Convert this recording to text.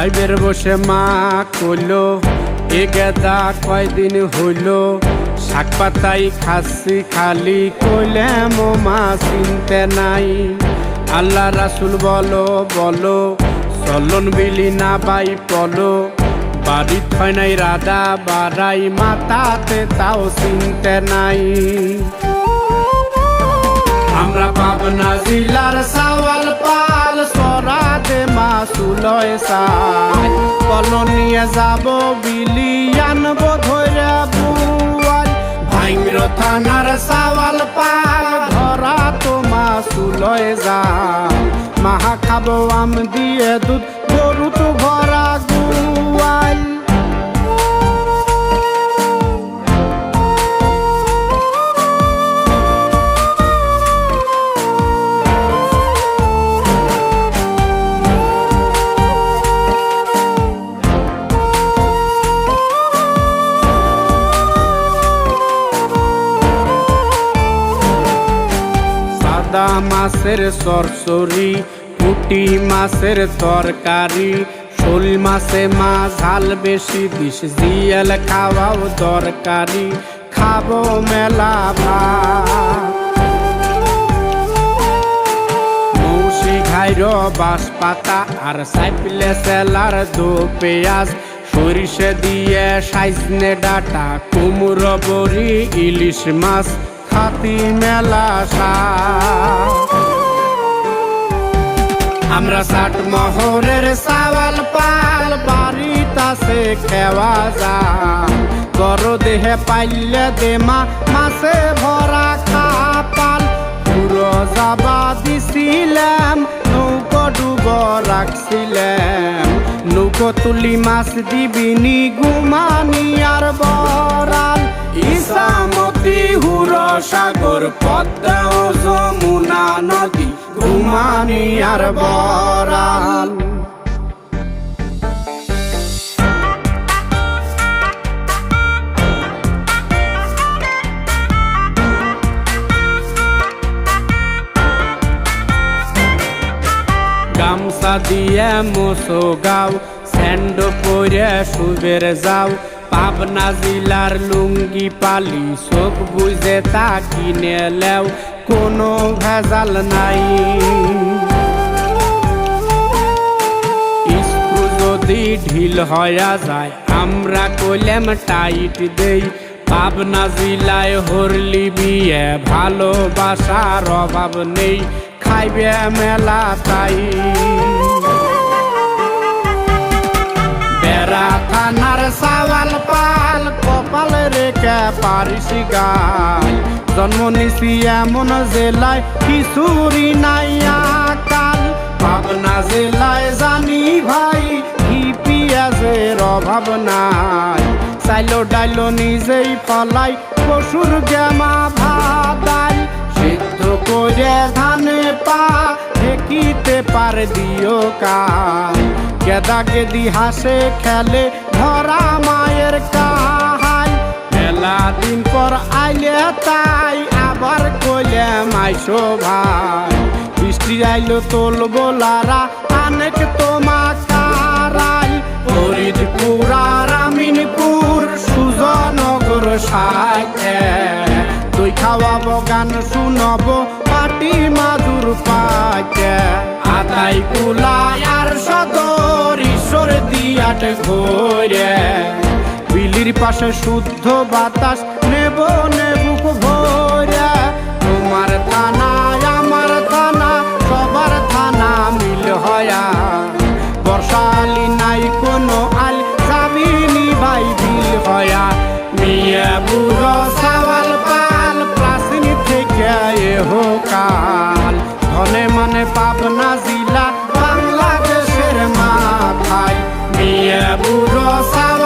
সাইবের বসে মা কইলো, এ গেদা কয়দিন হইল? শাক পাতাই খাসি খালি কইলে মো চিনতে নাই। আল্লাহ রাসুল বলো বলো, চলন বিলি না বাই পলো বাড়ি থয় নাই রাধা, বাড়াই মাতাতে তাও চিনতে নাই। আমরা পাবনা জিলার সাওয়াল মাসুলয় সাই কলন যাব বিলি আনব ধরে বুয়াল। ভাইমির থানার সাওয়াল পাল, ধরা তোমা সুলয় যা মাহা খাব আম দিয়ে দুধ, গরু তো ভরা মাছের সরসরি, পুটি মাছের তরকারি। শোল মাছে মা ঝাল বেশি বিষ জিয়াল খাওয়াও দরকারি। খাব মেলা ভাত। মৌসি ঘাইর বাঁশ পাতা আর সাইপিলে সেলার দো পেঁয়াজ। সরিষে দিয়ে সাইজনে ডাটা, কুমড়ো বড়ি, ইলিশ মাছ। খাতি মেলা আমরা ষাট মহরের সাওয়াল পাল বাড়িতাছে খেওয়া যায় গর দেহে পাইলে দেমা মাসে ভরা খাপাল পুরো যাবা দিছিলাম নৌকো ডুব রাখছিলাম। নৌকো তুলি মাছ দিবিনি, গুমানি আর বরাল সাগর পদ্মা ও যমুনা নদী, ঘুমানি আর বরাল। গামছা দিয়ে মোসো গাও, স্যান্ড পরে সুবের যাও। পাবনা জিলার লুঙ্গি পালি সব বুঝে তা কিনে লেও, কোনো ভেজাল নাই। যদি ঢিল হয়া যায়, আমরা কইলেম টাইট দেই। পাবনা জিলায় হরলি বিয়ে, ভালোবাসার অভাব নেই, খাইবে মেলা তাই। সাওয়াল পাল, কপাল রেখে পারিস গায়। জন্ম নিছি এমন জেলায় কিছুরি নাই কাল ভাবনা জেলায় জানি ভাই, কি পিয়াজের অভাব নাই। চাইলো ডাইলো নিজেই পালাই, পশুর গেমা ভাদাই সিদ্ধ করে ধানে পা ঢেকিতে পার দিও কাল। গেদা গেদি হাসে, খেলে ধরা মায়ের কাহাই। মেলা দিন পর আইলে তাই, আবার কইলে মাইশো ভাই বৃষ্টি আইলো তোল বোলারা অনেক তোমা কারাই ফরিদপুর আর আমিনপুর, সুজনগর সাথে তুই খাওয়াবো, গান শুনব, পাটি মাদুর পাকে আদাই ঈশ্বর দিয়াট ঘোরে। বিলির পাশে শুদ্ধ বাতাস নেব নেবুক แบบรอสาว